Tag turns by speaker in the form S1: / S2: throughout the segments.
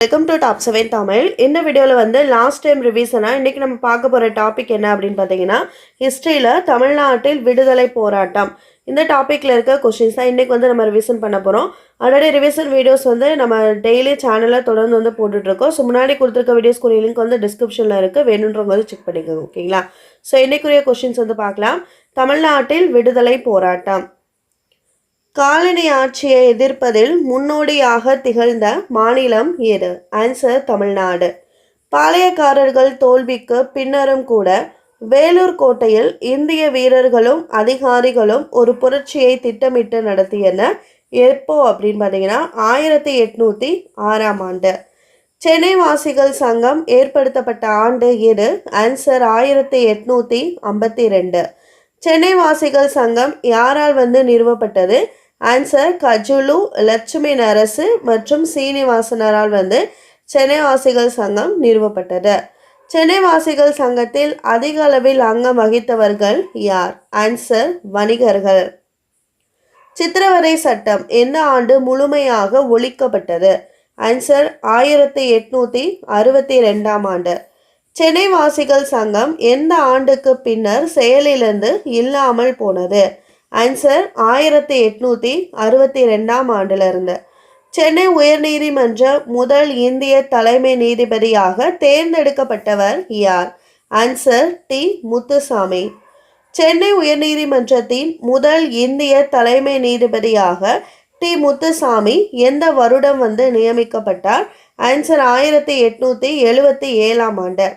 S1: Welcome to top seven Tamil இந்த வீடியோவில் வந்து லாஸ்ட் டைம் ரிவிஷனாக இன்றைக்கி நம்ம பார்க்க போகிற டாபிக் என்ன அப்படின்னு பார்த்தீங்கன்னா ஹிஸ்ட்ரியில் தமிழ்நாட்டில் விடுதலை போராட்டம். இந்த டாப்பிக்கில் இருக்க கொஷின்ஸ் தான் இன்றைக்கி வந்து நம்ம ரிவிஷன் பண்ண போகிறோம் ஆல்ரெடி ரிவிஷன் வீடியோஸ் வந்து நம்ம டெய்லி சேனலில் தொடர்ந்து வந்து போட்டுட்ருக்கோம் ஸோ முன்னாடி கொடுத்துருக்க வீடியோஸ்க்குரிய லிங்க் வந்து டிஸ்கிரிப்ஷனில் இருக்குது வேணுன்றவங்க வந்து செக் பண்ணிக்கோங்க ஓகேங்களா ஸோ இன்றைக்குரிய கொஷின்ஸ் வந்து பார்க்கலாம். தமிழ்நாட்டில் விடுதலை போராட்டம். காலனி ஆட்சியை எதிர்ப்பதில் முன்னோடியாக திகழ்ந்த மாநிலம் எது ஆன்சர் தமிழ்நாடு. பாளையக்காரர்கள் தோல்விக்கு பின்னரும் கூட வேலூர் கோட்டையில் இந்திய வீரர்களும் அதிகாரிகளும் ஒரு புரட்சியை திட்டமிட்டு நடத்தியனர் எப்போ அப்படின்னு பார்த்தீங்கன்னா ஆயிரத்தி எட்நூற்றி ஆறாம் ஆண்டு. சென்னை வாசிகள் சங்கம் ஏற்படுத்தப்பட்ட ஆண்டு எது ஆன்சர் ஆயிரத்தி எட்நூத்தி ஐம்பத்தி ரெண்டு. சென்னை வாசிகள் சங்கம் யாரால் வந்து நிறுவப்பட்டது? ஆன்சர் கஜுலு லட்சுமி நரசு மற்றும் சீனிவாசனரால் வந்து சென்னை வாசிகள் சங்கம் நிறுவப்பட்டது. சென்னை வாசிகள் சங்கத்தில் அதிக அளவில் அங்கம் வகித்தவர்கள் யார்? ஆன்சர் வணிகர்கள். சித்திரவதை சட்டம் எந்த ஆண்டு முழுமையாக ஒழிக்கப்பட்டது? ஆன்சர் ஆயிரத்தி எட்நூத்தி அறுபத்தி ரெண்டாம் ஆண்டு. சென்னை வாசிகள் சங்கம் எந்த ஆண்டுக்கு பின்னர் செயலிலிருந்து இல்லாமல் போனது? ஆன்சர் ஆயிரத்தி எட்நூத்தி அறுபத்தி ரெண்டாம் ஆண்டில் இருந்து சென்னை உயர்நீதிமன்ற முதல் இந்திய தலைமை நீதிபதியாக தேர்ந்தெடுக்கப்பட்டவர் யார்? Answer D. முத்துசாமி. சென்னை உயர்நீதிமன்றத்தின் முதல் இந்திய தலைமை நீதிபதியாக டி. முத்துசாமி எந்த வருடம் வந்து நியமிக்கப்பட்டார்? ஆன்சர் ஆயிரத்தி எட்நூத்தி எழுபத்தி ஏழாம் ஆண்டு.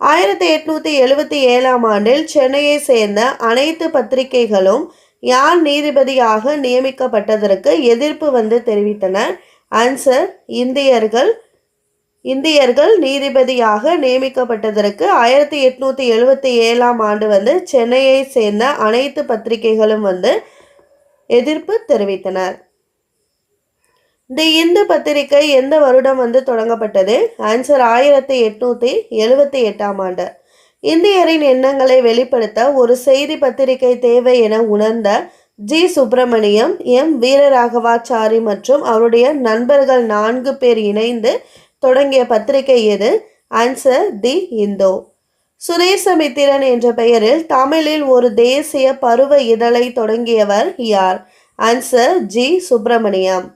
S1: ஆயிரத்தி எட்நூத்தி எழுபத்தி ஏழாம் ஆண்டில் சென்னையை சேர்ந்த அனைத்து பத்திரிகைகளும் யார் நீதிபதியாக நியமிக்கப்பட்டதற்கு எதிர்ப்பு வந்து தெரிவித்தனர் ஆன்சர் இந்தியர்கள் இந்தியர்கள் நீதிபதியாக நியமிக்கப்பட்டதற்கு ஆயிரத்தி எட்நூத்தி எழுபத்தி ஏழாம் ஆண்டு வந்து சென்னையை சேர்ந்த அனைத்து பத்திரிகைகளும் வந்து எதிர்ப்பு தெரிவித்தனர். தி இந்து பத்திரிகை எந்த வருடம் வந்து தொடங்கப்பட்டது? ஆன்சர் ஆயிரத்தி எட்நூற்றி எழுபத்தி எட்டாம் ஆண்டு. இந்தியரின் எண்ணங்களை வெளிப்படுத்த ஒரு செய்தி பத்திரிகை தேவை என உணர்ந்த ஜி. சுப்பிரமணியம் எம். வீரராகவாச்சாரி மற்றும் அவருடைய நண்பர்கள் நான்கு பேர் இணைந்து தொடங்கிய பத்திரிகை எது? ஆன்சர் தி இந்தோ. சுரேசமித்திரன் என்ற பெயரில் தமிழில் ஒரு தேசிய பருவ இதழை தொடங்கியவர் யார்? Answer G. சுப்பிரமணியம்.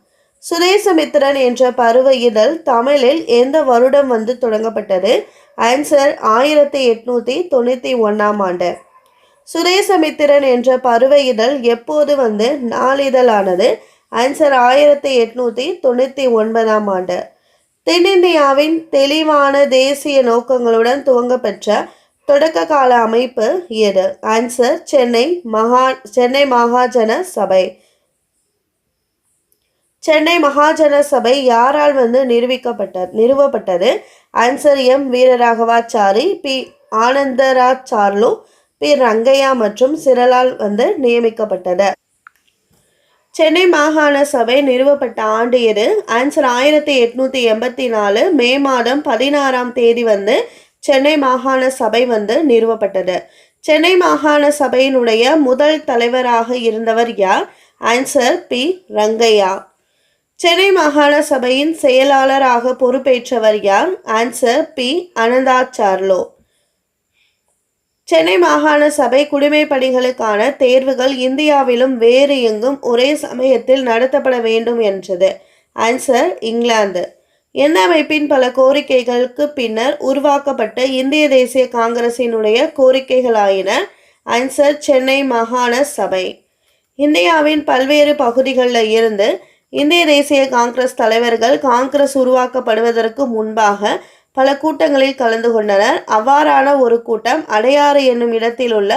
S1: சுதேசமித்திரன் என்ற பருவ இதழ் தமிழில் எந்த வருடம் வந்து தொடங்கப்பட்டது? ஆன்சர் ஆயிரத்தி எட்நூத்தி தொண்ணூத்தி ஒன்னாம் ஆண்டு. சுதேசமித்திரன் என்ற பருவ இதழ் எப்போது வந்து நாளிதழானது? ஆன்சர் ஆயிரத்தி எட்நூத்தி தொண்ணூத்தி ஒன்பதாம் ஆண்டு. தென்னிந்தியாவின் தெளிவான தேசிய நோக்கங்களுடன் துவங்கப்பெற்ற தொடக்க கால அமைப்பு எது? ஆன்சர் சென்னை மகா சென்னை மகாஜன சபை. சென்னை மகாஜன சபை யாரால் வந்து நிரூபிக்கப்பட்ட நிறுவப்பட்டது? Answer M Veeraraghavachari P Anandacharlu P Rangaiah மற்றும் சிறலால் வந்து நியமிக்கப்பட்டது. சென்னை மாகாண சபை நிறுவப்பட்ட ஆண்டு எது? ஆன்சர் ஆயிரத்தி எட்நூற்றி எண்பத்தி நாலு மே மாதம் பதினாறாம் தேதி வந்து சென்னை மாகாண சபை வந்து நிறுவப்பட்டது. சென்னை மாகாண சபையினுடைய முதல் தலைவராக இருந்தவர் யார்? Answer B Rangaiah. சென்னை மாகாண சபையின் செயலாளராக பொறுப்பேற்றவர் யார்? ஆன்சர் பி அனந்தாச்சார்லோ சென்னை மாகாண சபை குடிமை பணிகளுக்கான தேர்வுகள் இந்தியாவிலும் வேறு எங்கும் ஒரே சமயத்தில் நடத்தப்பட வேண்டும் என்றது. ஆன்சர் இங்கிலாந்து என் அமைப்பின் பல கோரிக்கைகளுக்கு பின்னர் உருவாக்கப்பட்ட இந்திய தேசிய காங்கிரசினுடைய கோரிக்கைகளாயின. ஆன்சர் சென்னை மாகாண சபை. இந்தியாவின் பல்வேறு பகுதிகளில் இருந்து இந்திய தேசிய காங்கிரஸ் தலைவர்கள் காங்கிரஸ் உருவாக்கப்படுவதற்கு முன்பாக பல கூட்டங்களில் கலந்து கொண்டனர். அவ்வாறான ஒரு கூட்டம் அடையாறு என்னும் இடத்தில் உள்ள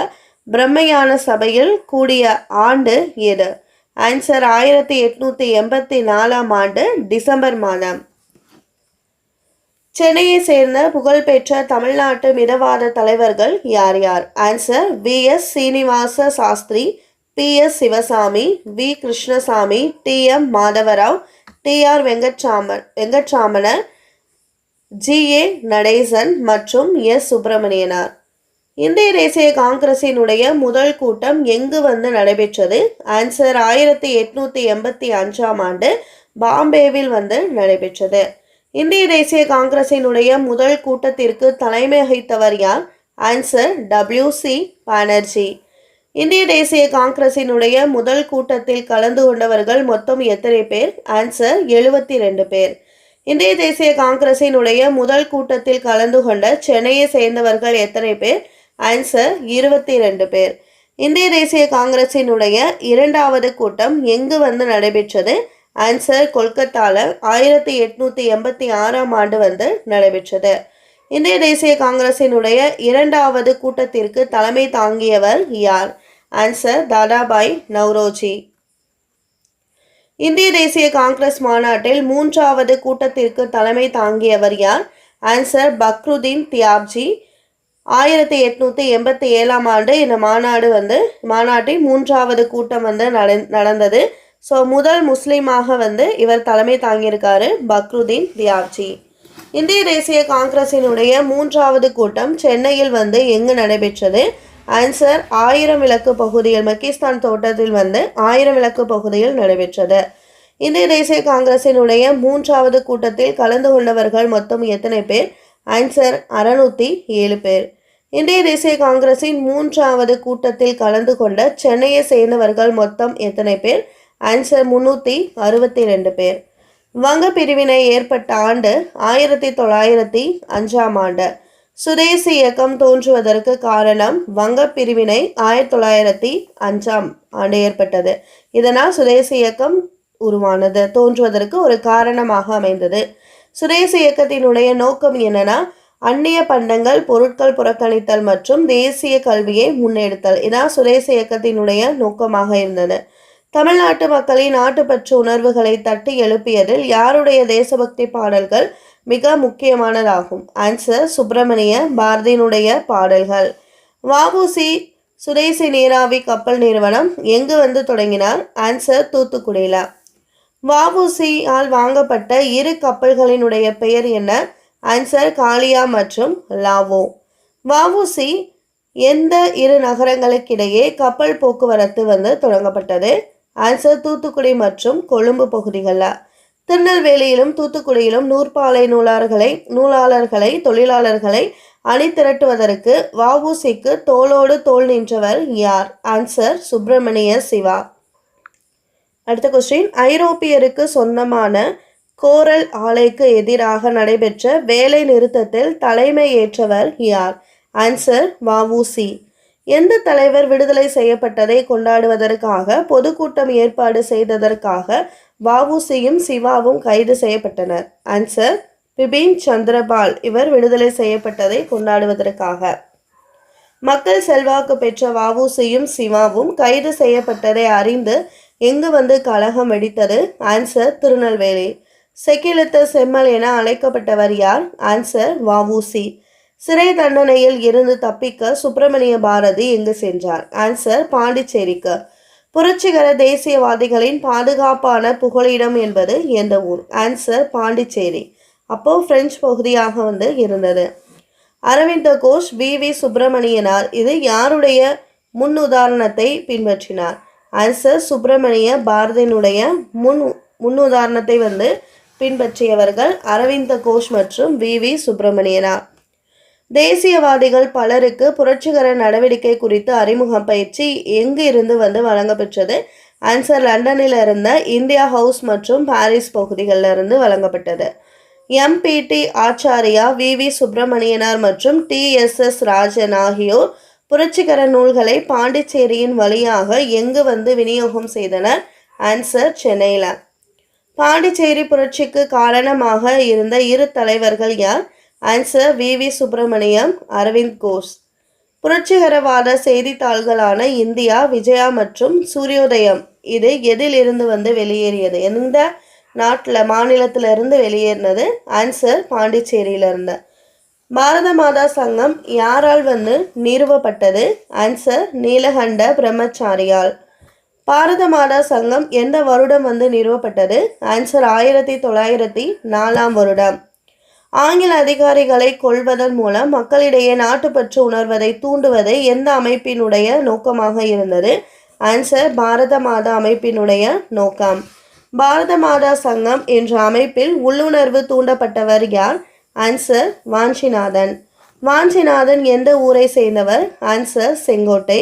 S1: பிரம்மையான சபையில் கூடிய ஆண்டு எது ஆன்சர் ஆயிரத்தி எட்நூத்தி எண்பத்தி நாலாம் ஆண்டு டிசம்பர் மாதம். சென்னையை சேர்ந்த புகழ்பெற்ற தமிழ்நாட்டு மிதவாத தலைவர்கள் யார் யார்? Answer V S Srinivasa Sastri P S Sivaswami V Krishnaswami T M Madhavrao T R Venkatraman வெங்கட்ராமனர் G A Natesan மற்றும் எஸ் சுப்பிரமணியனார். இந்திய தேசிய காங்கிரசினுடைய முதல் கூட்டம் எங்கு வந்து நடைபெற்றது? ஆன்சர் ஆயிரத்தி எட்நூத்தி எண்பத்தி அஞ்சாம் ஆண்டு பாம்பேவில் வந்து நடைபெற்றது. இந்திய தேசிய காங்கிரசினுடைய முதல் கூட்டத்திற்கு தலைமை வகித்தவர் யார்? Answer W C. பானர்ஜி. இந்திய தேசிய காங்கிரசினுடைய முதல் கூட்டத்தில் கலந்து கொண்டவர்கள் மொத்தம் எத்தனை பேர்? ஆன்சர் எழுபத்தி ரெண்டு பேர். இந்திய தேசிய காங்கிரசினுடைய முதல் கூட்டத்தில் கலந்து கொண்ட சென்னையை சேர்ந்தவர்கள் எத்தனை பேர்? ஆன்சர் இருபத்தி ரெண்டு பேர். இந்திய தேசிய காங்கிரசினுடைய இரண்டாவது கூட்டம் எங்கு வந்து நடைபெற்றது? ஆன்சர் கொல்கத்தாவில் ஆயிரத்தி எட்நூத்தி எண்பத்தி ஆறாம் ஆண்டு வந்து நடைபெற்றது. இந்திய தேசிய காங்கிரசினுடைய இரண்டாவது கூட்டத்திற்கு தலைமை தாங்கியவர் யார்? ஆன்சர் தாதாபாய் நவ்ரோஜி இந்திய தேசிய காங்கிரஸ் மாநாட்டில் மூன்றாவது கூட்டத்திற்கு தலைமை தாங்கியவர் யார்? ஆன்சர் பக்ருதீன் தியாப்ஜி. ஆயிரத்தி எட்நூற்றி எண்பத்தி ஏழாம் ஆண்டு இந்த மாநாடு வந்து மாநாட்டின் மூன்றாவது கூட்டம் வந்து நடந்தது. ஸோ முதல் முஸ்லீமாக வந்து இவர் தலைமை தாங்கியிருக்காரு பக்ருதீன் தியாப்ஜி. இந்திய தேசிய காங்கிரசினுடைய மூன்றாவது கூட்டம் சென்னையில் வந்து எங்கு நடைபெற்றது? ஆன்சர் ஆயிரம் விளக்கு பகுதியில் மக்கிஸ்தான் தோட்டத்தில் வந்து ஆயிரம் விளக்கு பகுதியில் நடைபெற்றது. இந்திய தேசிய காங்கிரசினுடைய மூன்றாவது கூட்டத்தில் கலந்து கொண்டவர்கள் மொத்தம் எத்தனை பேர்? ஆன்சர் அறுநூத்தி ஏழு பேர். இந்திய தேசிய காங்கிரசின் மூன்றாவது கூட்டத்தில் கலந்து கொண்ட சென்னையை சேர்ந்தவர்கள் மொத்தம் எத்தனை பேர்? ஆன்சர் முன்னூற்றி அறுபத்தி ரெண்டு பேர். வங்க பிரிவினை ஏற்பட்ட ஆண்டு ஆயிரத்தி தொள்ளாயிரத்தி அஞ்சாம் ஆண்டு. சுதேசி இயக்கம் தோன்றுவதற்கு காரணம் வங்க பிரிவினை ஆயிரத்தி தொள்ளாயிரத்தி அஞ்சாம் ஆண்டு ஏற்பட்டது. இதனால் சுதேசி இயக்கம் உருவானது. தோன்றுவதற்கு ஒரு காரணமாக அமைந்தது. சுதேசி இயக்கத்தினுடைய நோக்கம் என்னன்னா அந்நிய பண்டங்கள் பொருட்கள் புறக்கணித்தல் மற்றும் தேசிய கல்வியை முன்னெடுத்தல். இதான் சுதேச இயக்கத்தினுடைய நோக்கமாக இருந்தது. தமிழ்நாட்டு மக்களின் நாட்டுப்பற்று உணர்வுகளை தட்டி எழுப்பியதில் யாருடைய தேசபக்தி பாடல்கள் மிக முக்கியமானதாகும். ஆன்சர் சுப்பிரமணிய பாரதியினுடைய பாடல்கள். வஉசி சுதேசி நீராவி கப்பல் நிறுவனம் எங்கு வந்து தொடங்கினார்? ஆன்சர் தூத்துக்குடியில். வஉசி வாங்கப்பட்ட இரு கப்பல்களினுடைய பெயர் என்ன? ஆன்சர் காளியா மற்றும் லாவோ. வஉசி எந்த இரு நகரங்களுக்கிடையே கப்பல் போக்குவரத்து வந்து தொடங்கப்பட்டது? ஆன்சர் தூத்துக்குடி மற்றும் கொழும்பு பகுதிகளில். திருநெல்வேலியிலும் தூத்துக்குடியிலும் நூற்பாலை நூலாளர்களை நூலாளர்களை தொழிலாளர்களை அணிதிரட்டுவதற்கு வவுசிக்கு தோளோடு தோள் நின்றவர் யார்? ஆன்சர் சுப்பிரமணிய சிவா. அடுத்த கொஸ்டின் ஐரோப்பியருக்கு சொந்தமான கோரல் ஆலைக்கு எதிராக நடைபெற்ற வேலை நிறுத்தத்தில் தலைமை ஏற்றவர் யார்? ஆன்சர் வவுசி எந்த தலைவர் விடுதலை செய்யப்பட்டதை கொண்டாடுவதற்காக பொதுக்கூட்டம் ஏற்பாடு செய்ததற்காக வஉசியும் சிவாவும் கைது செய்யப்பட்டனர். ஆன்சர் பிபின் சந்திரபால் இவர் விடுதலை செய்யப்பட்டதை கொண்டாடுவதற்காக. மக்கள் செல்வாக்கு பெற்ற வஉசியும் சிவாவும் கைது செய்யப்பட்டதை அறிந்து எங்கு வந்து கலகம் வெடித்தது? ஆன்சர் திருநெல்வேலி. செக்கிழுத்த செம்மல் என அழைக்கப்பட்டவர் யார்? ஆன்சர் வஉசி சிறை தண்டனையில் இருந்து தப்பிக்க சுப்பிரமணிய பாரதி எங்கு சென்றார்? ஆன்சர் பாண்டிச்சேரிக்கு. புரட்சிகர தேசியவாதிகளின் பாதுகாப்பான புகலிடம் என்பது எந்த ஊர்? ஆன்சர் பாண்டிச்சேரி. அப்போ பிரெஞ்சு பகுதியாக வந்து இருந்தது. அரவிந்த கோஷ் வி. வி. சுப்பிரமணியனார் இது யாருடைய முன் உதாரணத்தை பின்பற்றினார்? ஆன்சர் சுப்பிரமணிய பாரதியினுடைய முன் முன்னுதாரணத்தை வந்து பின்பற்றியவர்கள் அரவிந்த கோஷ் மற்றும் வி. வி. சுப்பிரமணியனார். தேசியவாதிகள் பலருக்கு புரட்சிகர நடவடிக்கை குறித்து அறிமுக பயிற்சி எங்கு இருந்து வந்து வழங்கப்பெற்றது? ஆன்சர் லண்டனில் இருந்த இந்தியா ஹவுஸ் மற்றும் பாரிஸ் பகுதிகளில் இருந்து வழங்கப்பட்டது. MPT Acharya V V Subramaniyanar மற்றும் டி எஸ் எஸ் ராஜன் ஆகியோர் புரட்சிகர நூல்களை பாண்டிச்சேரியின் வழியாக எங்கு வந்து விநியோகம் செய்தனர்? ஆன்சர் சென்னையில். பாண்டிச்சேரி புரட்சிக்கு காரணமாக இருந்த இரு தலைவர்கள் யார்? Answer V V Subramaniam Aravind Ghosh புரட்சிகரவாத செய்தித்தாள்களான இந்தியா விஜயா மற்றும் சூரியோதயம். இது எதிலிருந்து வந்து வெளியேறியது? எந்த நாட்டில் மாநிலத்திலிருந்து வெளியேறினது? ஆன்சர் பாண்டிச்சேரியிலிருந்து. பாரத மாதா சங்கம் யாரால் வந்து நிறுவப்பட்டது? ஆன்சர் நீலகண்ட பிரம்மச்சாரியால். பாரத மாதா சங்கம் எந்த வருடம் வந்து நிறுவப்பட்டது? ஆன்சர் ஆயிரத்தி தொள்ளாயிரத்தி நாலாம் வருடம். ஆங்கில அதிகாரிகளை கொள்வதன் மூலம் மக்களிடையே நாட்டுப்பற்று உணர்வதை தூண்டுவதை எந்த அமைப்பினுடைய நோக்கமாக இருந்தது? ஆன்சர் பாரத மாதா அமைப்பினுடைய நோக்கம். பாரத மாதா சங்கம் என்ற அமைப்பில் உள்ளுணர்வு தூண்டப்பட்டவர் யார்? ஆன்சர் வாஞ்சிநாதன். வாஞ்சிநாதன் எந்த ஊரை சேர்ந்தவர்? ஆன்சர் செங்கோட்டை.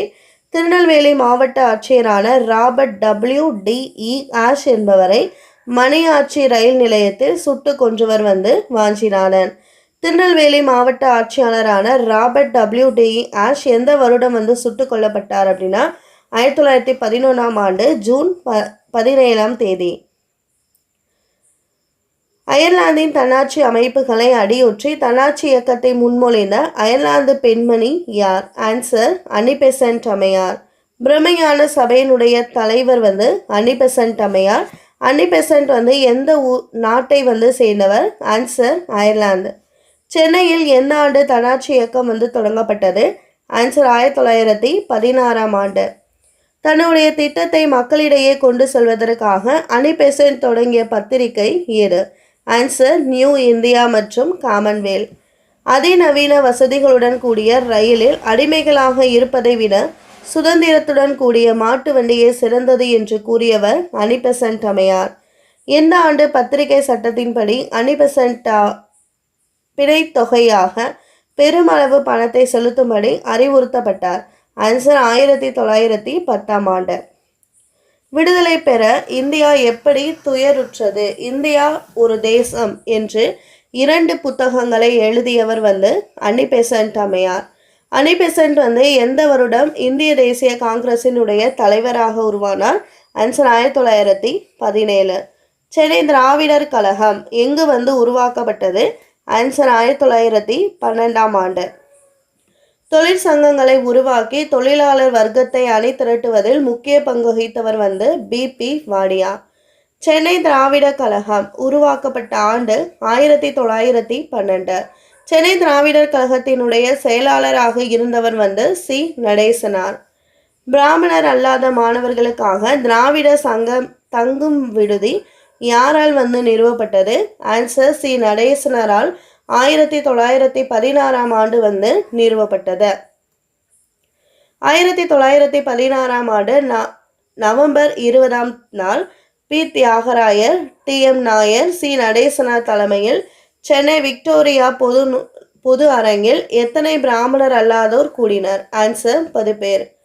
S1: திருநெல்வேலி மாவட்ட ஆட்சியரான Robert W D E Ashe என்பவரை மணியாச்சி ரயில் நிலையத்தில் சுட்டு கொன்றவர் வந்து வாஞ்சிநாதன் திருநெல்வேலி மாவட்ட ஆட்சியாளரான ராபர்ட் டபிள்யூ டி. ஆஷ் எந்த வருடம் வந்து சுட்டு கொல்லப்பட்டார் அப்படின்னா ஆயிரத்தி தொள்ளாயிரத்தி பதினொன்றாம் ஆண்டு ஜூன் ப பதினேழாம் தேதி. அயர்லாந்தின் தன்னாட்சி அமைப்புகளை அடியொற்றி தன்னாட்சி இயக்கத்தை முன்மொழிந்த அயர்லாந்து பெண்மணி யார்? ஆன்சர் அனிபெசன்ட் அம்மையார். பிரமையான சபையினுடைய தலைவர் வந்து அனிபெசன்ட் அம்மையார். அனிபெசன்ட் வந்து எந்த ஊ நாட்டை வந்து சேர்ந்தவர்? ஆன்சர் அயர்லாந்து சென்னையில் எந்த ஆண்டு தன்னாட்சி இயக்கம் வந்து தொடங்கப்பட்டது? ஆன்சர் ஆயிரத்தி தொள்ளாயிரத்தி பதினாறாம் ஆண்டு. தன்னுடைய திட்டத்தை மக்களிடையே கொண்டு செல்வதற்காக அனிபெசன்ட் தொடங்கிய பத்திரிகை ஏது ஆன்சர் நியூ இந்தியா மற்றும் காமன்வெல் அதிநவீன வசதிகளுடன் கூடிய ரயிலில் அடிமைகளாக இருப்பதை விட சுதந்திரத்துடன் கூடிய மாட்டு வண்டியே சிறந்தது என்று கூறியவர் அனிபெசன்ட் அம்மையார். எந்த ஆண்டு பத்திரிகை சட்டத்தின்படி அனிபெசன்டா பிணைத் தொகையாக பெருமளவு பணத்தை செலுத்தும்படி அறிவுறுத்தப்பட்டார். அன்சர் ஆயிரத்தி தொள்ளாயிரத்தி பத்தாம் ஆண்டு. விடுதலை பெற இந்தியா எப்படி துயருற்றது? இந்தியா ஒரு தேசம் என்று இரண்டு புத்தகங்களை எழுதியவர் வந்து அன்னிபெசன்ட் அம்மையார். அன்னிபெசன்ட் வந்து எந்த வருடம் இந்திய தேசிய காங்கிரசினுடைய தலைவராக உருவானார்? ஆன்சர் ஆயிரத்தி தொள்ளாயிரத்தி பதினேழு. சென்னை திராவிடர் கழகம் எங்கு வந்து உருவாக்கப்பட்டது? ஆன்சர் ஆயிரத்தி தொள்ளாயிரத்தி பன்னெண்டாம் ஆண்டு. தொழிற்சங்கங்களை உருவாக்கி தொழிலாளர் வர்க்கத்தை அணி திரட்டுவதில் முக்கிய பங்கு வகித்தவர் வந்து பிபி வாடியா. சென்னை திராவிட கழகம் உருவாக்கப்பட்ட ஆண்டு ஆயிரத்தி தொள்ளாயிரத்தி பன்னெண்டு. சென்னை திராவிடர் கழகத்தினுடைய செயலாளராக இருந்தவர் வந்து சி. நடேசனார். பிராமணர் அல்லாத மாணவர்களுக்காக திராவிட சங்கம் தங்கும் விடுதி யாரால் வந்து நிறுவப்பட்டது? Answer C. நடேசனரால் ஆயிரத்தி தொள்ளாயிரத்தி பதினாறாம் ஆண்டு வந்து நிறுவப்பட்டது. ஆயிரத்தி தொள்ளாயிரத்தி பதினாறாம் ஆண்டு ந நவம்பர் இருபதாம் நாள் P. Thyagarayar T. M. Nair C. Natesanar தலைமையில் சென்னை விக்டோரியா பொது நு- பொது அரங்கில் எத்தனை பிராமணர் அல்லாதோர் கூடினர்? ஆன்சர் பது பேர்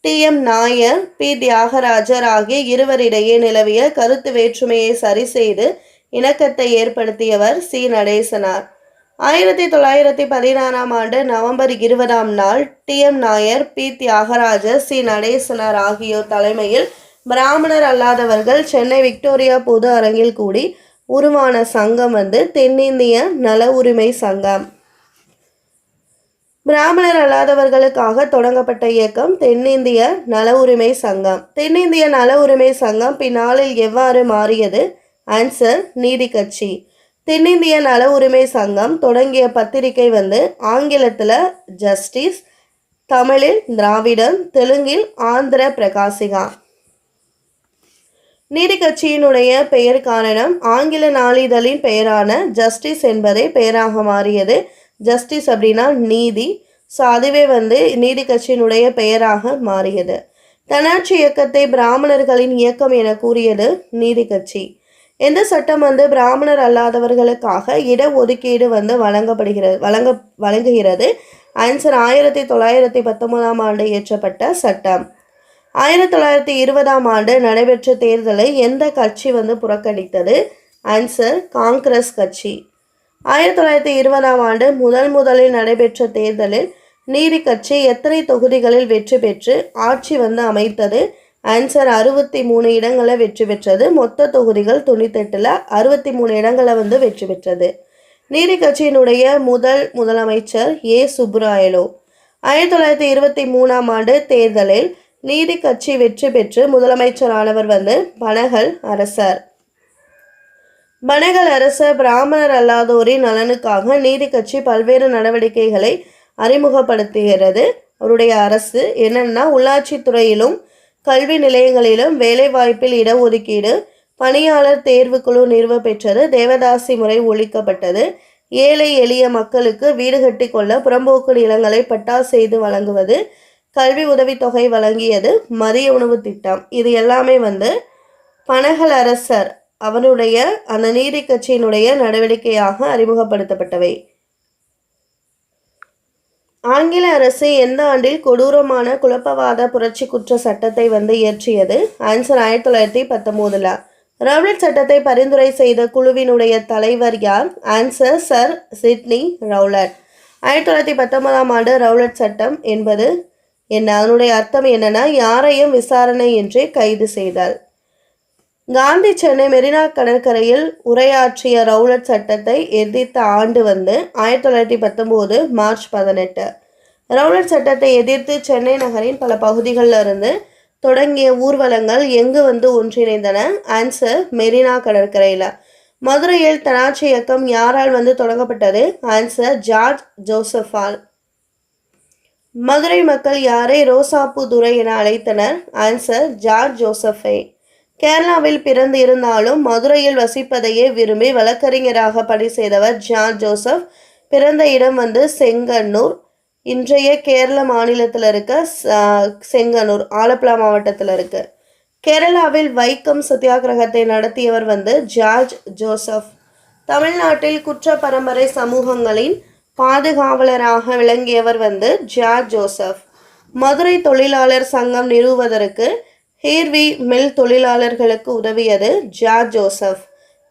S1: T. M. Nair P. Thyagarajar ஆகிய இருவரிடையே நிலவிய கருத்து வேற்றுமையை சரி செய்து இணக்கத்தை ஏற்படுத்தியவர் சி. நடேசனார். ஆயிரத்தி தொள்ளாயிரத்தி பதினாறாம் ஆண்டு நவம்பர் இருபதாம் நாள் T. M. Nair P. Thyagarajar C. Natesanar ஆகியோர் தலைமையில் பிராமணர் அல்லாதவர்கள் சென்னை விக்டோரியா பொது அரங்கில் கூடி உருவான சங்கம் வந்து தென்னிந்திய நல உரிமை சங்கம். பிராமணர் அல்லாதவர்களுக்காக தொடங்கப்பட்ட இயக்கம் தென்னிந்திய நல உரிமை சங்கம். தென்னிந்திய நல உரிமை சங்கம் பின்னாளில் எவ்வாறு மாறியது? ஆன்சர் நீதி கட்சி. தென்னிந்திய நல உரிமை சங்கம் தொடங்கிய பத்திரிகை வந்து ஆங்கிலத்தில் ஜஸ்டிஸ் தமிழில் திராவிடம் தெலுங்கில் ஆந்திர பிரகாசிகா. நீதி கட்சியினுடைய பெயர் காரணம் ஆங்கில நாளிதழின் பெயரான ஜஸ்டிஸ் என்பதே பெயராக மாறியது. ஜஸ்டிஸ் அப்படின்னா நீதி. ஸோ அதுவே வந்து நீதி கட்சியினுடைய பெயராக மாறியது. தன்னாட்சி இயக்கத்தை பிராமணர்களின் இயக்கம் என கூறியது நீதி கட்சி எந்த சட்டம் வந்து பிராமணர் அல்லாதவர்களுக்காக இடஒதுக்கீடு வந்து வழங்கப்படுகிறது வழங்க வழங்குகிறது? ஆன்சர் ஆயிரத்தி தொள்ளாயிரத்தி பத்தொன்பதாம் ஆண்டு இயற்றப்பட்ட சட்டம். ஆயிரத்தி தொள்ளாயிரத்தி இருபதாம் ஆண்டு நடைபெற்ற தேர்தலை எந்த கட்சி வந்து புறக்கணித்தது? ஆன்சர் காங்கிரஸ் கட்சி. ஆயிரத்தி தொள்ளாயிரத்தி இருபதாம் ஆண்டு முதல் முதலில் நடைபெற்ற தேர்தலில் நீதி கட்சி எத்தனை தொகுதிகளில் வெற்றி பெற்று ஆட்சி வந்து அமைத்தது? ஆன்சர் அறுபத்தி மூணு இடங்களை வெற்றி பெற்றது. மொத்த தொகுதிகள் தொண்ணூத்தெட்டில் அறுபத்தி மூணு இடங்களை வந்து வெற்றி பெற்றது. நீதி கட்சியினுடைய முதல் முதலமைச்சர் ஏ. சுப்ராயலோ ஆயிரத்தி தொள்ளாயிரத்தி இருபத்தி மூணாம் ஆண்டு தேர்தலில் நீதி கட்சி வெற்றி பெற்று முதலமைச்சரானவர் வந்து பனகல் அரசர். பனகல் அரசர் பிராமணர் அல்லாதோரின் நலனுக்காக நீதி கட்சி பல்வேறு நடவடிக்கைகளை அறிமுகப்படுத்துகிறது. அவருடைய அரசு என்னென்னா உள்ளாட்சி துறையிலும் கல்வி நிலையங்களிலும் வேலைவாய்ப்பில் இடஒதுக்கீடு பணியாளர் தேர்வுக்குழு நிறுவ பெற்றது தேவதாசி முறை ஒழிக்கப்பட்டது. ஏழை எளிய மக்களுக்கு வீடு கட்டி கொள்ள புறம்போக்கு நிலங்களை பட்டா செய்து வழங்குவது கல்வி உதவித்தொகை வழங்கியது மதிய உணவு திட்டம். இது எல்லாமே வந்து பனகல் அரசர் அவனுடைய அந்த நீதி கட்சியினுடைய நடவடிக்கையாக அறிமுகப்படுத்தப்பட்டவை. ஆங்கில அரசு எந்த ஆண்டில் கொடூரமான குழப்பவாத புரட்சி குற்ற சட்டத்தை வந்து இயற்றியது? ஆன்சர் ஆயிரத்தி தொள்ளாயிரத்தி பத்தொம்போதுல ரவுலட் சட்டத்தை பரிந்துரை செய்த குழுவினுடைய தலைவர் யார்? Answer sir Sidney Rowlatt. ஆயிரத்தி தொள்ளாயிரத்தி பத்தொன்பதாம் ஆண்டு ரவுலட் சட்டம் என்பது என்ன அதனுடைய அர்த்தம் என்னன்னா யாரையும் விசாரணை இன்றி கைது செய்தார் காந்தி சென்னை மெரினா கடற்கரையில் உரையாற்றிய ரவுலட் சட்டத்தை எதிர்த்த ஆண்டு வந்து ஆயிரத்தி தொள்ளாயிரத்தி பத்தொம்போது மார்ச் பதினெட்டு. ரவுலட் சட்டத்தை எதிர்த்து சென்னை நகரின் பல பகுதிகளில் இருந்து தொடங்கிய ஊர்வலங்கள் எங்கு வந்து ஒன்றிணைந்தன? ஆன்சர் மெரினா கடற்கரையில். மதுரையில் தனாட்சி இயக்கம் யாரால் வந்து தொடங்கப்பட்டது? Answer George ஜோசஃபால். மதுரை மக்கள் யாரை ரோசாப்பூ துரை என அழைத்தனர்? ஆன்சர் ஜார்ஜ் ஜோசஃபை கேரளாவில் பிறந்து இருந்தாலும் மதுரையில் வசிப்பதையே விரும்பி வழக்கறிஞராக பணி செய்தவர் ஜார்ஜ் ஜோசப். பிறந்த இடம் வந்து செங்கன்னூர் இன்றைய கேரள மாநிலத்தில் இருக்க செங்கனூர் ஆலப்புழா மாவட்டத்தில் இருக்கு. கேரளாவில் வைக்கம் சத்தியாகிரகத்தை நடத்தியவர் வந்து ஜார்ஜ் ஜோசப். தமிழ்நாட்டில் குற்ற பரம்பரை சமூகங்களின் பாதுகாவலராக விளங்கியவர் வந்து ஜார்ஜ் ஜோசப். மதுரை தொழிலாளர் சங்கம் நிறுவுவதற்கு ஹீர்வி மில் தொழிலாளர்களுக்கு உதவியது ஜார்ஜ் ஜோசப்.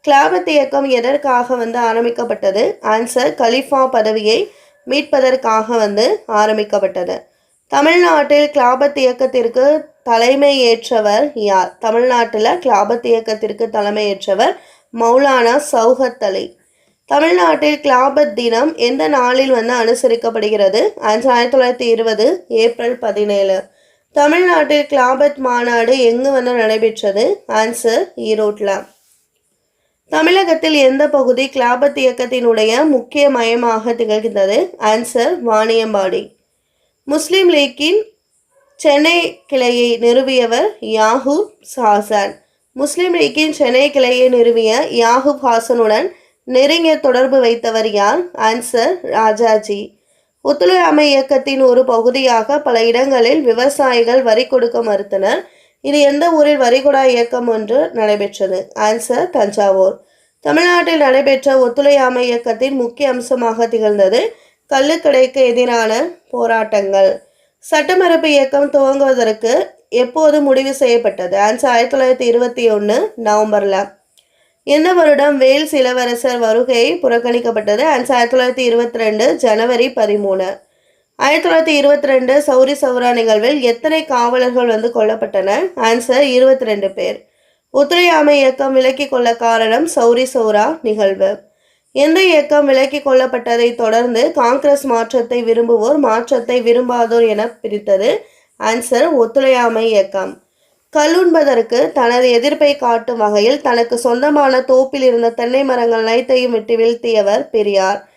S1: கிளாபத் இயக்கம் எதற்காக வந்து ஆரம்பிக்கப்பட்டது? ஆன்சர் கலிஃபா பதவியை மீட்பதற்காக வந்து ஆரம்பிக்கப்பட்டது. தமிழ்நாட்டில் கிளாபத் இயக்கத்திற்கு தலைமை ஏற்றவர் யார்? தமிழ்நாட்டில் கிளாபத் இயக்கத்திற்கு தலைமையேற்றவர் மௌலானா சௌஹத் அலி. தமிழ்நாட்டில் கிளாபத் தினம் எந்த நாளில் வந்து அனுசரிக்கப்படுகிறது? ஆயிரத்தி தொள்ளாயிரத்தி இருபது ஏப்ரல் பதினேழு. தமிழ்நாட்டில் கிளாபத் மாநாடு எங்கு வந்து நடைபெற்றது? ஆன்சர் ஈரோட்டில். தமிழகத்தில் எந்த பகுதி கிளாபத் இயக்கத்தினுடைய முக்கிய மையமாக திகழ்கின்றது? ஆன்சர் வாணியம்பாடி. முஸ்லீம் லீக்கின் சென்னை கிளையை நிறுவியவர் யாஹூப் ஹாசன். முஸ்லீம் லீக்கின் சென்னை கிளையை நிறுவிய யாஹூப் ஹாசனுடன் நெருங்கிய தொடர்பு வைத்தவர் யார்? ஆன்சர் ராஜாஜி. ஒத்துழையாமை இயக்கத்தின் ஒரு பகுதியாக பல இடங்களில் விவசாயிகள் வரி கொடுக்க மறுத்தனர். இது எந்த ஊரில் வரிகொடா இயக்கம் ஒன்று நடைபெற்றது? ஆன்சர் தஞ்சாவூர். தமிழ்நாட்டில் நடைபெற்ற ஒத்துழையாமை இயக்கத்தின் முக்கிய அம்சமாக திகழ்ந்தது கள்ளுக்கடைக்கு எதிரான போராட்டங்கள். சட்டமரப்பு இயக்கம் துவங்குவதற்கு எப்போது முடிவு செய்யப்பட்டது? ஆன்சர் ஆயிரத்தி தொள்ளாயிரத்தி இருபத்தி ஒன்று நவம்பரில். இந்த வருடம்? வேல்ஸ் இளவரசர் வருகை புறக்கணிக்கப்பட்டது அண்ட் ஆயிரத்தி தொள்ளாயிரத்தி இருபத்தி ரெண்டு ஜனவரி பதிமூணு. ஆயிரத்தி தொள்ளாயிரத்தி இருபத்தி ரெண்டு சௌரி சௌரா நிகழ்வில் எத்தனை காவலர்கள் வந்து கொல்லப்பட்டன? ஆன்சர் இருபத்தி ரெண்டு பேர். ஒத்துழையாமை இயக்கம் விலக்கிக் கொள்ள காரணம் சௌரி சௌரா நிகழ்வு. எந்த இயக்கம் விலக்கி கொள்ளப்பட்டதை தொடர்ந்து காங்கிரஸ் மாற்றத்தை விரும்புவோர் மாற்றத்தை விரும்பாதோர் என பிரித்தது. ஆன்சர் ஒத்துழையாமை இயக்கம். கல்லுண்பதற்கு தனது எதிர்ப்பை காட்டும் வகையில் தனக்கு சொந்தமான தோப்பில் இருந்த தென்னை மரங்கள் அனைத்தையும் விட்டு வீழ்த்தியவர் பெரியார்.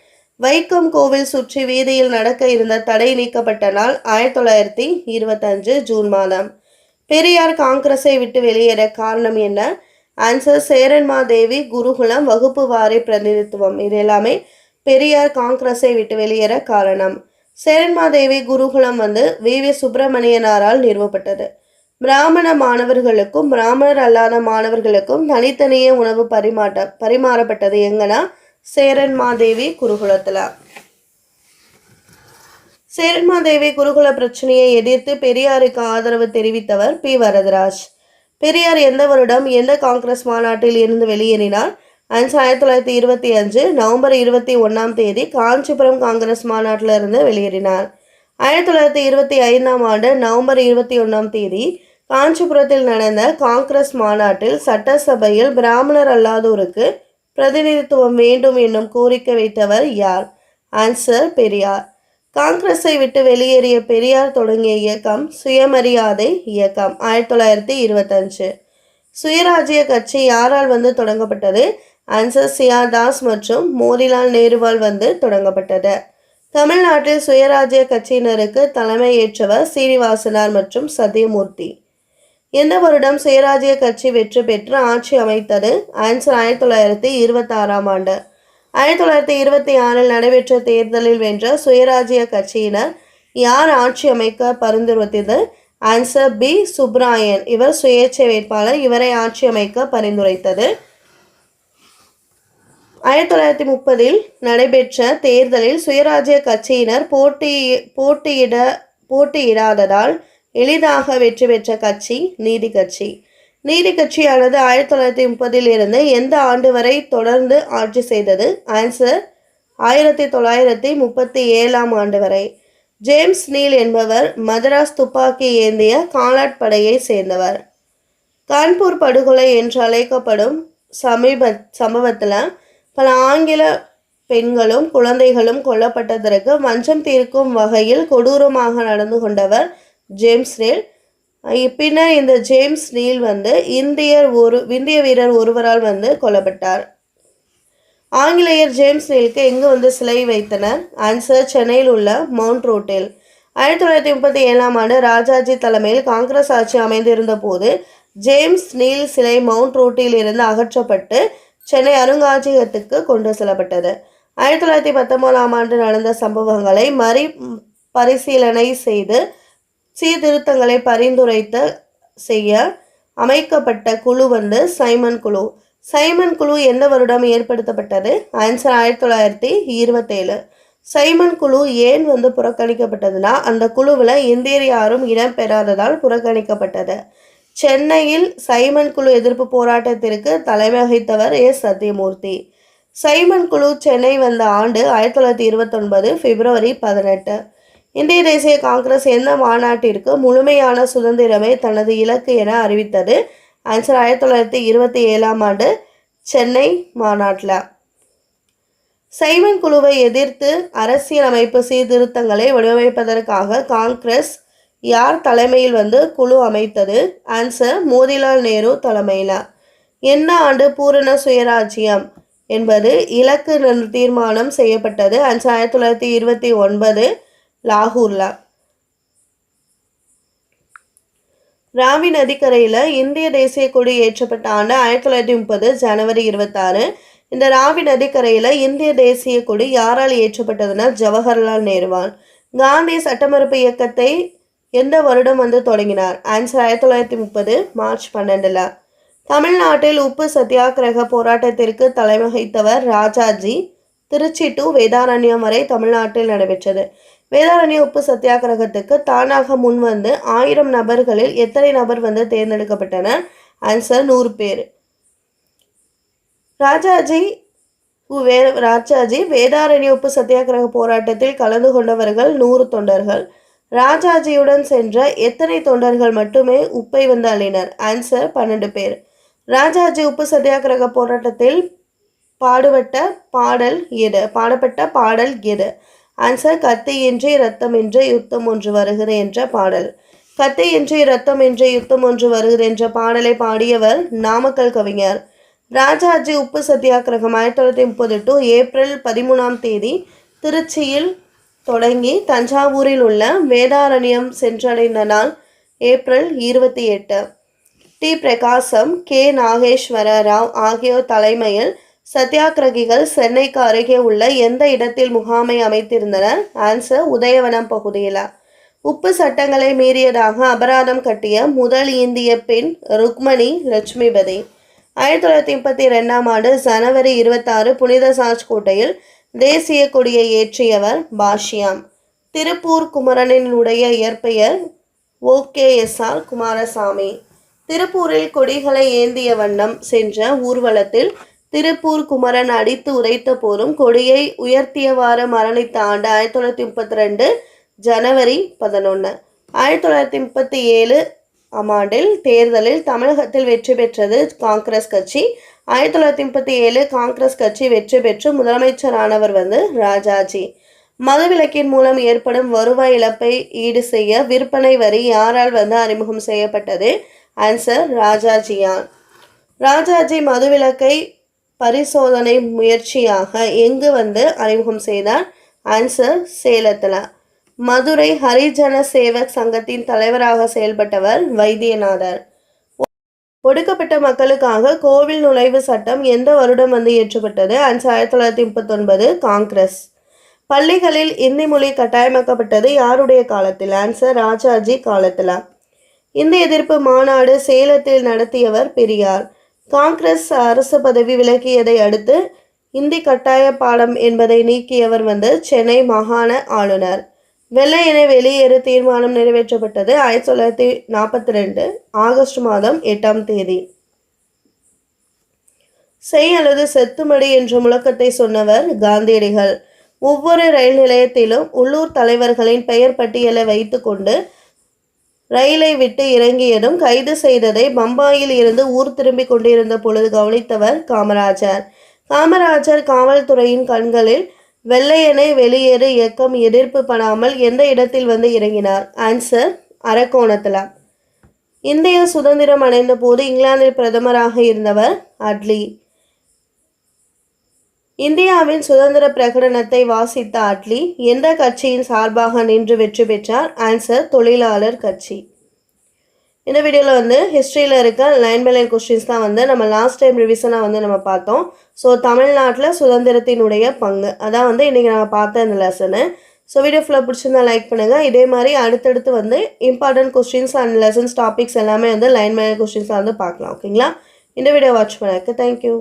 S1: வைக்கம் கோவில் சுற்றி வீதியில் நடக்க இருந்த தடை நீக்கப்பட்ட நாள் ஆயிரத்தி தொள்ளாயிரத்தி இருபத்தஞ்சு ஜூன் மாதம். பெரியார் காங்கிரஸை விட்டு வெளியேற காரணம் என்ன? ஆன்சர் சேரன்மாதேவி குருகுலம் வகுப்பு வாரி பிரதிநிதித்துவம். இது எல்லாமே பெரியார் காங்கிரஸை விட்டு வெளியேற காரணம். சேரன்மாதேவி குருகுலம் வந்து வி. வி. சுப்பிரமணியனாரால் நிறுவப்பட்டது. பிராமண மாணவர்களுக்கும் பிராமணர் அல்லாத மாணவர்களுக்கும் தனித்தனியே உணவு பரிமாற்ற பரிமாறப்பட்டது எங்கன்னா சேரன் மாதேவி குருகுலத்தில். சேரன்மாதேவி குருகுல பிரச்சனையை எதிர்த்து பெரியாருக்கு ஆதரவு தெரிவித்தவர் பி. வரதராஜ். பெரியார் எந்த வருடம் எந்த காங்கிரஸ் மாநாட்டில் இருந்து வெளியேறினார்? அஞ்சு ஆயிரத்தி தொள்ளாயிரத்தி இருபத்தி அஞ்சு நவம்பர் இருபத்தி ஒன்றாம் தேதி காஞ்சிபுரம் காங்கிரஸ் மாநாட்டில் இருந்து வெளியேறினார். ஆயிரத்தி தொள்ளாயிரத்தி இருபத்தி ஐந்தாம் ஆண்டு நவம்பர் இருபத்தி ஒன்றாம் தேதி காஞ்சிபுரத்தில் நடந்த காங்கிரஸ் மாநாட்டில் சட்டசபையில் பிராமணர் அல்லாதோருக்கு பிரதிநிதித்துவம் வேண்டும் என்னும் கோரிக்கை வைத்தவர் யார்? ஆன்சர் பெரியார். காங்கிரஸை விட்டு வெளியேறிய பெரியார் தொடங்கிய இயக்கம் சுயமரியாதை இயக்கம் ஆயிரத்தி தொள்ளாயிரத்தி இருபத்தஞ்சு. சுயராஜ்ய கட்சி யாரால் வந்து தொடங்கப்பட்டது? ஆன்சர் சியாதாஸ் மற்றும் மோதிலால் நேருவால் வந்து தொடங்கப்பட்டது. தமிழ்நாட்டில் சுயராஜ்ய கட்சியினருக்கு தலைமையேற்றவர் சீனிவாசனார் மற்றும் சத்யமூர்த்தி எந்த வருடம் சுயராஜ்ய கட்சி வெற்றி பெற்று ஆட்சி அமைத்தது? ஆன்சர் ஆயிரத்தி தொள்ளாயிரத்தி இருபத்தி ஆறாம் ஆண்டு. ஆயிரத்தி தொள்ளாயிரத்தி இருபத்தி ஆறில் நடைபெற்ற தேர்தலில் வென்ற சுயராஜ்ய கட்சியினர் யார் ஆட்சி அமைக்க பரிந்துரைத்தது? Answer B. சுப்ராயன் இவர் சுயேட்சை வேட்பாளர். இவரை ஆட்சி அமைக்க பரிந்துரைத்தது. ஆயிரத்தி தொள்ளாயிரத்தி முப்பதில் நடைபெற்ற தேர்தலில் சுயராஜ்ய கட்சியினர் போட்டி போட்டியிட போட்டியிடாததால் எளிதாக வெற்றி பெற்ற கட்சி நீதி கட்சி. நீதி கட்சியானது ஆயிரத்தி தொள்ளாயிரத்தி முப்பதில் இருந்து எந்த ஆண்டு வரை தொடர்ந்து ஆட்சி செய்தது? ஆன்சர் ஆயிரத்தி தொள்ளாயிரத்தி முப்பத்தி ஏழாம் ஆண்டு வரை. ஜேம்ஸ் நீல் என்பவர் மதராஸ் துப்பாக்கி ஏந்திய காலாட் படையை சேர்ந்தவர். கான்பூர் படுகொலை என்று அழைக்கப்படும் சமீப சம்பவத்தில் பல ஆங்கில பெண்களும் குழந்தைகளும் கொல்லப்பட்டதற்கு மஞ்சம் தீர்க்கும் வகையில் கொடூரமாக நடந்து கொண்டவர் ஜேம்ஸ் நீல் பின்னர் இந்த ஜேம்ஸ் நீல் வந்து இந்தியர் ஒரு இந்திய வீரர் ஒருவரால் வந்து கொல்லப்பட்டார். ஆங்கிலேயர் ஜேம்ஸ் நீலுக்கு எங்கு வந்து சிலை வைத்தனர்? ஆன்சர் சென்னையில் உள்ள மவுண்ட் ரோட்டில். ஆயிரத்தி தொள்ளாயிரத்தி முப்பத்தி ஏழாம் ஆண்டு ராஜாஜி தலைமையில் காங்கிரஸ் ஆட்சி அமைந்திருந்த போது ஜேம்ஸ் நீல் சிலை மவுண்ட் ரோட்டில் இருந்து அகற்றப்பட்டு சென்னை அருங்காட்சியகத்துக்கு கொண்டு செல்லப்பட்டது. ஆயிரத்தி தொள்ளாயிரத்தி பத்தொன்பதாம் ஆண்டு நடந்த சம்பவங்களை மறு பரிசீலனை செய்து சீர்திருத்தங்களை பரிந்துரைத்த செய்ய அமைக்கப்பட்ட குழு வந்து சைமன் குழு. சைமன் குழு எந்த வருடம் ஏற்படுத்தப்பட்டது? ஆன்சர் ஆயிரத்தி தொள்ளாயிரத்தி இருபத்தேழு. சைமன் குழு ஏன் வந்து புறக்கணிக்கப்பட்டதுன்னா அந்த குழுவில் இந்தியர் யாரும் இடம் பெறாததால் புறக்கணிக்கப்பட்டது. சென்னையில் சைமன் குழு எதிர்ப்பு போராட்டத்திற்கு தலைமை வகித்தவர் எஸ் சத்யமூர்த்தி சைமன் குழு சென்னை வந்த ஆண்டு ஆயிரத்தி தொள்ளாயிரத்தி இருபத்தொன்பது பிப்ரவரி பதினெட்டு. இந்திய தேசிய காங்கிரஸ் எந்த மாநாட்டிற்கு முழுமையான சுதந்திரமே தனது இலக்கு என அறிவித்தது. ஆன்சர் ஆயிரத்தி தொள்ளாயிரத்தி இருபத்தி ஏழாம் ஆண்டு சென்னை மாநாட்டில். சைமன் குழுவை எதிர்த்து அரசியலமைப்பு சீர்திருத்தங்களை வடிவமைப்பதற்காக காங்கிரஸ் யார் தலைமையில் வந்து குழு அமைத்தது? ஆன்சர் மோதிலால் நேரு தலைமையில். என்ன ஆண்டு பூரண சுயராஜ்யம் என்பது இலக்கு தீர்மானம் செய்யப்பட்டது. ஆன்சர் ஆயிரத்தி தொள்ளாயிரத்தி இருபத்தி ஒன்பது லாகூர்ல. ராவி நதிக்கரையில் இந்திய தேசிய கொடி ஏற்றப்பட்ட ஆண்டு ஆயிரத்தி தொள்ளாயிரத்தி முப்பது ஜனவரி இருபத்தாறு. இந்த ராவி நதிக்கரையில் இந்திய தேசிய கொடி யாரால் ஏற்றப்பட்டதுன்னா ஜவஹர்லால் நேருவால். காந்தி சட்டமறுப்பு இயக்கத்தை எந்த வருடம் வந்து தொடங்கினார்? ஆன்சர் ஆயிரத்தி தொள்ளாயிரத்தி முப்பது மார்ச் பன்னெண்டில். தமிழ்நாட்டில் உப்பு சத்தியாகிரக போராட்டத்திற்கு தலைமகித்தவர் ராஜாஜி. திருச்சி டு வேதாரண்யம் வரை தமிழ்நாட்டில் நடைபெற்றது. வேதாரண்ய உப்பு சத்தியாகிரகத்துக்கு தானாக முன் வந்து ஆயிரம் நபர்களில் எத்தனை நபர் வந்து தேர்ந்தெடுக்கப்பட்டனர் ஆன்சர் நூறு பேர். ராஜாஜி வே ராஜாஜி வேதாரண்ய உப்பு சத்தியாகிரக போராட்டத்தில் கலந்து கொண்டவர்கள் நூறு தொண்டர்கள். ராஜாஜியுடன் சென்ற எத்தனை தொண்டர்கள் மட்டுமே உப்பை வந்து அள்ளினர் ஆன்சர் பன்னெண்டு பேர். ராஜாஜி உப்பு சத்தியாகிரக போராட்டத்தில் பாடுபட்ட பாடல் எது? பாடப்பட்ட பாடல் எது? ஆன்சர் கத்தையின்றி ரத்தம் என்ற யுத்தம் ஒன்று வருகிற என்ற பாடல். கத்தியின்றி ரத்தமின்றி யுத்தம் ஒன்று வருகிற என்ற பாடலை பாடியவர் நாமக்கல் கவிஞர். ராஜாஜி உப்பு சத்தியாகிரகம் ஆயிரத்தி தொள்ளாயிரத்தி முப்பது டு ஏப்ரல் பதிமூணாம் தேதி திருச்சியில் தொடங்கி தஞ்சாவூரில் உள்ள வேதாரண்யம் சென்றடைந்த நாள் ஏப்ரல் இருபத்தி எட்டு. டி. பிரகாசம் கே. நாகேஸ்வர ராவ் ஆகியோர் தலைமையில் சத்தியாகிரகிகள் சென்னைக்கு அருகே உள்ள எந்த இடத்தில் முகாமை அமைத்திருந்தனர் ஆன்சர் உதயவனம் பகுதியில். உப்பு சட்டங்களை மீறியதாக அபராதம் கட்டிய முதல் இந்திய பெண் ருக்மணி லட்சுமிபதி. ஆயிரத்தி தொள்ளாயிரத்தி முப்பத்தி ரெண்டாம் ஆண்டு ஜனவரி இருபத்தாறு புனித சாஜ் கோட்டையில் தேசிய கொடியை ஏற்றியவர் பாஷ்யாம். திருப்பூர் குமரனினுடைய இயற்பெயர் ஓகேஎஸ்ஆர் குமாரசாமி. திருப்பூரில் கொடிகளை ஏந்திய வண்ணம் சென்ற ஊர்வலத்தில் திருப்பூர் குமரன் அடித்து உரைத்த போரும் கொடியை உயர்த்தியவாறு மரணித்த ஆண்டு ஆயிரத்தி தொள்ளாயிரத்தி முப்பத்தி ரெண்டு ஜனவரி பதினொன்று ஆயிரத்தி தொள்ளாயிரத்தி முப்பத்தி ஏழு ஆம் ஆண்டில் தேர்தலில் தமிழகத்தில் வெற்றி பெற்றது காங்கிரஸ் கட்சி. ஆயிரத்தி தொள்ளாயிரத்தி முப்பத்தி ஏழு காங்கிரஸ் கட்சி வெற்றி பெற்று முதலமைச்சரானவர் வந்து ராஜாஜி. மதுவிலக்கின் மூலம் ஏற்படும் வருவாய் இழப்பை ஈடு செய்ய விற்பனை வரி யாரால் வந்து அறிமுகம் செய்யப்பட்டது? ஆன்சர் ராஜாஜியான். ராஜாஜி மதுவிலக்கை பரிசோதனை முயற்சியாக எங்கு வந்து அறிமுகம் செய்தார்? ஆன்சர் சேலத்தில். மதுரை ஹரிஜன சேவக் சங்கத்தின் தலைவராக செயல்பட்டவர் வைத்தியநாதர். ஒடுக்கப்பட்ட மக்களுக்காக கோவில் நுழைவு சட்டம் எந்த வருடம் வந்து இயற்றப்பட்டது? ஆன்சர் ஆயிரத்தி தொள்ளாயிரத்தி முப்பத்தொன்பது காங்கிரஸ். பள்ளிகளில் இந்தி மொழி கட்டாயமாக்கப்பட்டது யாருடைய காலத்தில்? ஆன்சர் ராஜாஜி காலத்தில். இந்த எதிர்ப்பு மாநாடு சேலத்தில் நடத்தியவர் பெரியார். காங்கிரஸ் அரசு பதவி விலகியதை அடுத்து இந்தி கட்டாய பாடம் என்பதை நீக்கியவர் வந்து சென்னை மாகாண ஆளுநர். வெள்ளையனை வெளியேறு தீர்மானம் நிறைவேற்றப்பட்டது ஆயிரத்தி தொள்ளாயிரத்தி நாற்பத்தி ரெண்டு ஆகஸ்ட் மாதம் எட்டாம் தேதி. செய் அல்லது செத்துமடி என்ற முழக்கத்தை சொன்னவர் காந்தியடிகள். ஒவ்வொரு ரயில் நிலையத்திலும் உள்ளூர் தலைவர்களின் பெயர் பட்டியலை வைத்துக்கொண்டு ரயிலை விட்டு இறங்கியதும் கைது செய்ததை பம்பாயில் இருந்து ஊர் திரும்பிக் கொண்டிருந்த பொழுது கவனித்தவர் காமராஜர். காமராஜர் காவல்துறையின் கண்களில் வெள்ளையனை வெளியேறு இயக்கம் எதிர்ப்பு படாமல் எந்த இடத்தில் வந்து இறங்கினார்? ஆன்சர் அரக்கோணத்தில். இந்திய சுதந்திரம் அடைந்த போது இங்கிலாந்தில் பிரதமராக இருந்தவர் அட்லி. இந்தியாவின் சுதந்திர பிரகடனத்தை வாசித்த அட்லி எந்த கட்சியின் சார்பாக நின்று வெற்றி பெற்றார்? ஆன்சர் தொழிலாளர் கட்சி. இந்த வீடியோவில் வந்து ஹிஸ்ட்ரியில் இருக்க லைன் பை லைன் கொஸ்டின்ஸ் தான் வந்து நம்ம லாஸ்ட் டைம் ரிவிஷனாக வந்து நம்ம பார்த்தோம். ஸோ தமிழ்நாட்டில் சுதந்திரத்தினுடைய பங்கு. அதான் வந்து இன்றைக்கி நம்ம பார்த்த இந்த லெசனு ஸோ வீடியோ ஃபுல்லாக பிடிச்சிருந்தா லைக் பண்ணுங்கள் இதே மாதிரி அடுத்தடுத்து வந்து important questions and lessons topics எல்லாமே வந்து லைன் பை லைன் கொஸ்டின்ஸாக வந்து பார்க்கலாம். ஓகேங்களா இந்த வீடியோ வாட்ச் பண்ணக்கு தேங்க்யூ